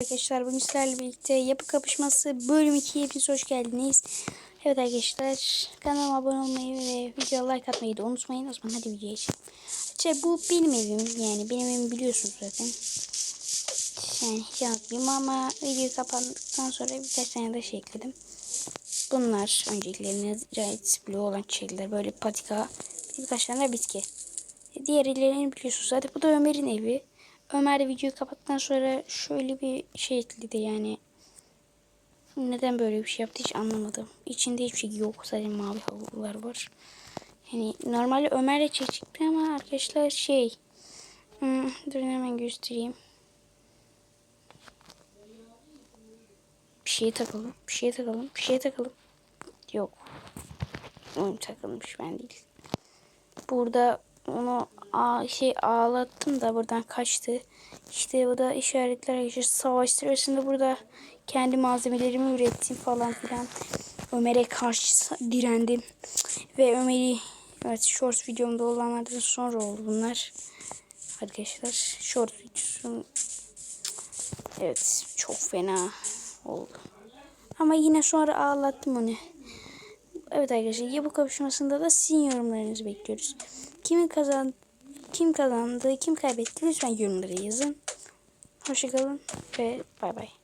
Arkadaşlar bugün sizlerle birlikte yapı kapışması bölüm 2'ye hepiniz hoş geldiniz. Evet arkadaşlar kanalıma abone olmayı ve videoya like atmayı da unutmayın. O zaman hadi videoya geçelim. İşte bu benim evim yani benim evimi biliyorsunuz zaten. Yani hiç anlatmayayım ama videoyu kapandıktan sonra birkaç tane de şey ekledim. Bunlar önceliklerine Giant Blue olan çiçekler böyle patika birkaç tane de bitki. Diğerlerini biliyorsunuz zaten bu da Ömer'in evi. Ömer de videoyu kapattıktan sonra şöyle bir şey ekledi yani. Neden böyle bir şey yaptı hiç anlamadım. İçinde hiçbir şey yok. Sadece mavi havlular var. Yani normalde Ömer'le çekecekti ama arkadaşlar şey. Hmm, dur hemen göstereyim. Bir şeye takalım. Bir şeye takalım. Bir şeye takalım. Yok. Oyun takılmış ben değil. Burada onu şey ağlattım da buradan kaçtı. İşte bu da işaretler arkadaşlar. Savaş sırasında burada kendi malzemelerimi ürettim falan filan. Ömer'e karşı direndim. Ve Ömer'i evet short videomda olanlardan sonra oldu bunlar. Arkadaşlar short videosu evet çok fena oldu. Ama yine sonra ağlattım onu. Evet arkadaşlar ya bu kapışmasında da sizin yorumlarınızı bekliyoruz. Kimin kazan kim kazandı, kim kaybetti lütfen yorumlara yazın. Hoşçakalın ve bay bay.